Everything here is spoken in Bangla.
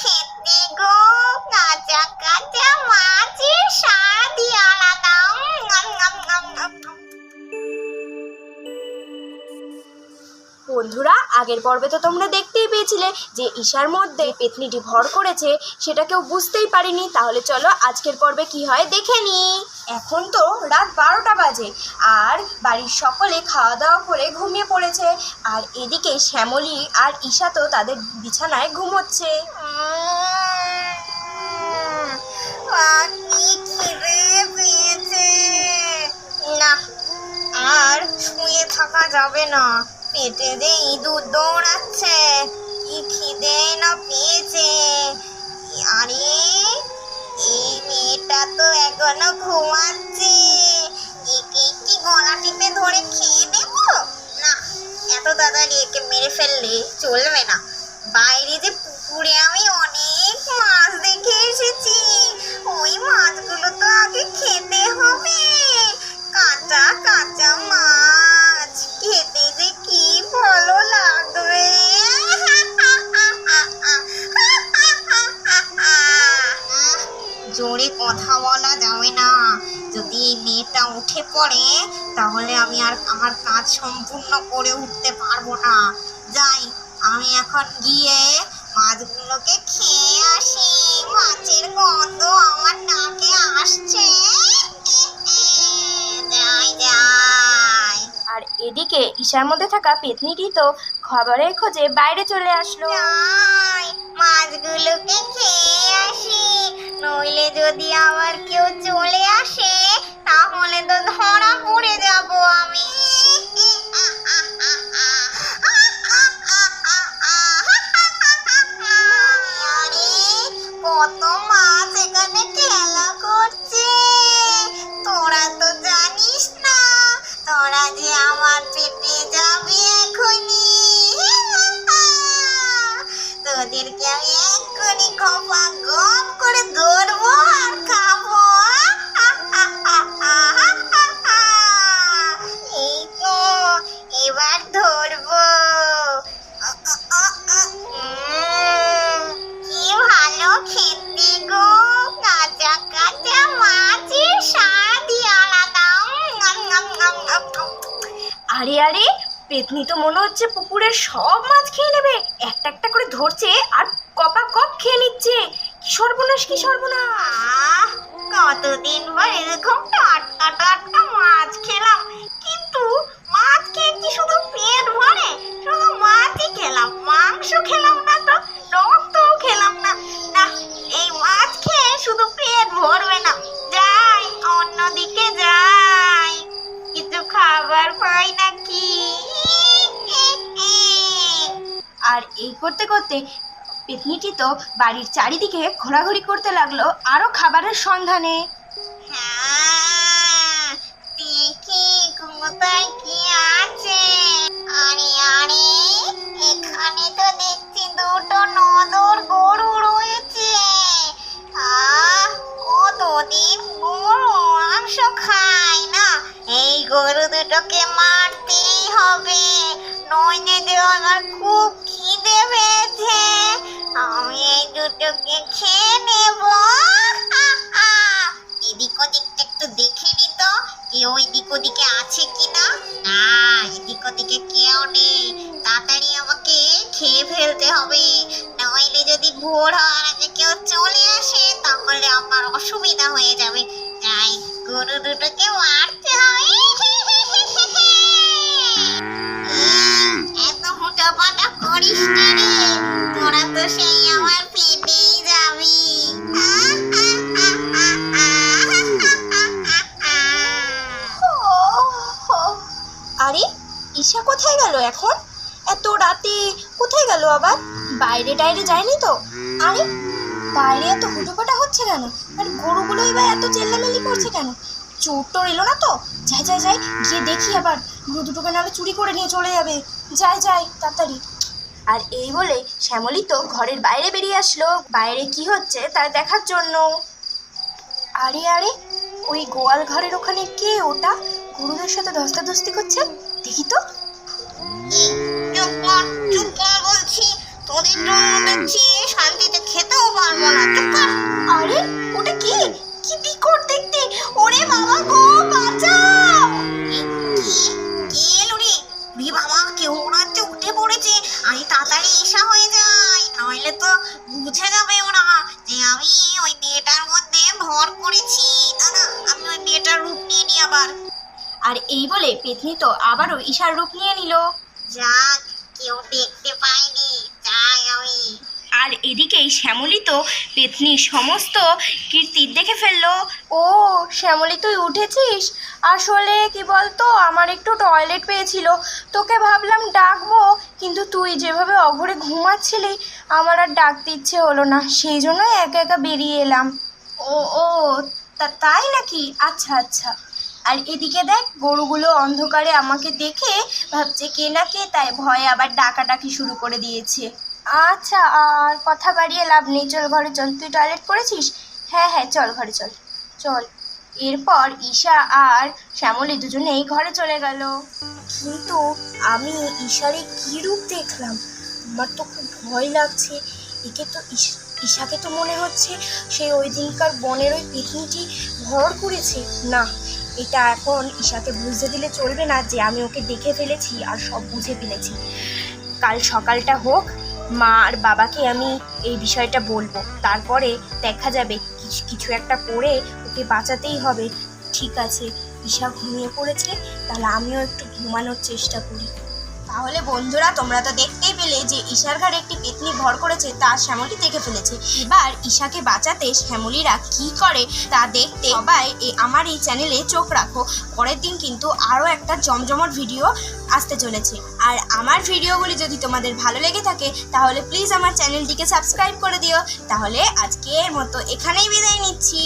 খেতে আগের পর্বে তো তোমরা দেখতেই পেয়েছিলে যে ঈশার মধ্যে পেতনিটি ভর করেছে, সেটা কেউ বুঝতেই পারিনি। তাহলে চলো আজকের পর্বে কি হয় দেখে নি। এখন তো রাত বারোটা বাজে আর বাড়ির সকলে খাওয়া দাওয়া করে ঘুমিয়ে পড়েছে। আর এদিকে শ্যামলী আর ঈশা তো তাদের বিছানায় ঘুমোচ্ছে। না, আর শুয়ে থাকা যাবে না। পেটে যে ইঁদুর দৌড়াচ্ছে, কি খিদে না পেয়েছে? আরে, এই মেয়েটা তো এখনও ঘুমাচ্ছে। একে কি গলা টিপে ধরে খেয়ে নেব না, এত তাড়াতাড়ি একে মেরে ফেললে চলবে না। বাইরে যে পুকুরে আমি অনেক মাছ দেখে এসেছি। ওই মাছগুলো তো আগে খেতে হবে বলা যাবে না। যদি এই মেয়েটা উঠে পড়ে তাহলে আমি আর আমার কাজ সম্পূর্ণ করে উঠতে পারব না। যাই আমি এখন গিয়ে মাছগুলোকে খেয়ে আসি। মাছের গন্ধ আমার নাকে আসছে। যাই যাই। আর এদিকে ঈশার মধ্যে থাকা পেতনিটি তো খাবারের খোঁজে বাইরে চলে আসলো। যাই মাছগুলোকে খেয়ে যদি আবার কেউ চলে আসে, তাহলে তো ধরা পড়ে যাব আমি। কত মাছ এখানে খেলা করছে। তোরা তো জানিস না, তোরা যে আমার পেটে যাবি এখনই। তোদেরকে আমি এক্ষুনি খপা গপ করে ধরবো আর খাব। এই তো, এবার ধরবো। কি ভালো খেতে গো। কাঁচা কাঁচা মাছের স্বাদই আলাদা। আরে আরে, পেতনি তো মনে হচ্ছে পুকুরের সব মাছ খেয়ে নেবে। একটা একটা করে ধরছে আর কপা কপ খেয়ে নিচ্ছে। কি সর্বনাশ কি সর্বনাশ। কতদিন পর এরকম টাটকা টাটকা মাছ খেলাম। কিন্তু মাছ খেয়ে কি শুধু পেট ভরে? শুধু মাছই খেলাম মাংস খেলাম না তো রক্তও খেলাম না। না এই মাছ খেয়ে শুধু পেট ভরবে না। যাই অন্যদিকে যাই। কিছু খাবার পাই নাকি? আর এই করতে করতে পেতনিটি তো বাড়ির চারিদিকে ঘোরাঘুরি করতে লাগল আরও খাবারের সন্ধানে। হ্যাঁ, দেখি কোথায় কি আছে? আরে আরে এখানে তো দেখছি দুটো নদর গরু রয়েছে। আহ গরু মাংস খায় না? এই গরু দুটোকে মারতেই হবে। নইলে যে আমার খুব আমি এই দুটোকে খেয়ে নেব। এদিক ওদিকটা একটু দেখে নি তো কেউ এদিক ওদিকে আছে কিনা? না এদিক ওদিকে কেউ নেই। তাড়াতাড়ি আমাকে খেয়ে ফেলতে হবে। নইলে যদি ভোর হওয়ার আগে কেউ চলে আসে তাহলে আমার অসুবিধা হয়ে যাবে। যাই গরু দুটোকে মারতে হবে। এত হুটো পাটা করিস না রে। তো সেই আমার পেটেই যাবি। আরে, ঈশা কোথায় গেল এখন? এত রাতে কোথায় গেল আবার? বাইরে টাইরে যায়নি তো? আরে, বাইরে এত হুটোপাটা হচ্ছে কেন? আর গরুগুলো এবার এত চেল্লামেলি করছে কেন? চোর টোর এলো না তো? যাই যাই যাই, গিয়ে দেখি আবার। গরু দুটোকে নাহলে চুরি করে নিয়ে চলে যাবে। যাই যাই, তাড়াতাড়ি। আর এই বলে শ্যামলী তো ঘরের বাইরে বেরিয়ে আসলো। বাইরে কি হচ্ছে তা দেখার জন্য। আরে আরে ওই গোয়াল ঘরের ওখানে কে ওটা? গুরুদের সাথে ধস্তাধস্তি করছে? দেখি তো। চুপ কর চুপ কর বলছি। তোদের জন্য দেখছি শান্তিতে খেতে পারব না। চুপ কর। আরে ওটা কি? কি বিকট দেখতে। ওরে তাড়াতাড়ি ঈশা হয়ে যায়। নইলে তো বুঝে যাবে ওরা যে আমি ওই মেয়েটার মধ্যে ভর করেছি। দাদা আমি ওই মেয়েটার রূপ নিয়ে নিই আবার। আর এই বলে পেতনি তো আবারও ঈশার রূপ নিয়ে নিল। যাক কেউ দেখতে পাইনি যাই আমি। আর এদিকেই শ্যামলি তো পেতনির সমস্ত কীর্তির দেখে ফেলল। ও শ্যামলি তুই উঠেছিস? আসলে কি বলতো আমার একটু টয়লেট পেয়েছিল। তোকে ভাবলাম ডাকবো কিন্তু তুই যেভাবে অঘরে ঘুমাচ্ছিলি আমার আর ডাকতে ইচ্ছে হলো না। সেই জন্যই একা একা বেরিয়ে এলাম। ও ও তা তাই নাকি? আচ্ছা আচ্ছা। আর এদিকে দেখ গরুগুলো অন্ধকারে আমাকে দেখে ভাবছে কে না কে তাই ভয়ে আবার ডাকাডাকি শুরু করে দিয়েছে। আচ্ছা আর কথা বাড়িয়ে লাভ নেই। চল ঘরে চল। তুই টয়লেট করেছিস হ্যাঁ হ্যাঁ চল ঘরে চল। চল। এরপর ঈশা আর শ্যামলী দুজনেই ঘরে চলে গেল। কিন্তু আমি ঈশারে কী রূপ দেখলাম? আমার তো খুব ভয় লাগছে। একে তো ঈশ- ঈশাকে তো মনে হচ্ছে সে ওই দিনকার বনের ওই পিকনিকটি ভর করেছে। না, এটা এখন ঈশাকে বুঝতে দিলে চলবে না যে আমি ওকে দেখে ফেলেছি আর সব বুঝে ফেলেছি। কাল সকালটা হোক মা আর বাবাকে আমি এই বিষয়টা বলব। তারপরে দেখা যাবে, কিছু একটা করে ওকে বাঁচাতেই হবে। ঠিক আছে, ঈশা ঘুমিয়ে পড়েছে, তাহলে আমিও একটু ঘুমানোর চেষ্টা করি। তাহলে বন্ধুরা, তোমরা তো দেখতেই পেলে যে ঈশার ঘাড়ে একটি পেতনি ভর করেছে, তা শ্যামলি দেখে ফেলেছে। এবার ঈশাকে বাঁচাতে শ্যামলিরা কি করে তা দেখতে সবাই আমার এই চ্যানেলে চোখ রাখো। পরের দিন কিন্তু আরও একটা জমজমট ভিডিও আসতে চলেছে। আর আমার ভিডিওগুলি যদি তোমাদের ভালো লেগে থাকে, তাহলে প্লিজ আমার চ্যানেলটিকে সাবস্ক্রাইব করে দিও। তাহলে আজকের মতো এখানেই বিদায় নিচ্ছি।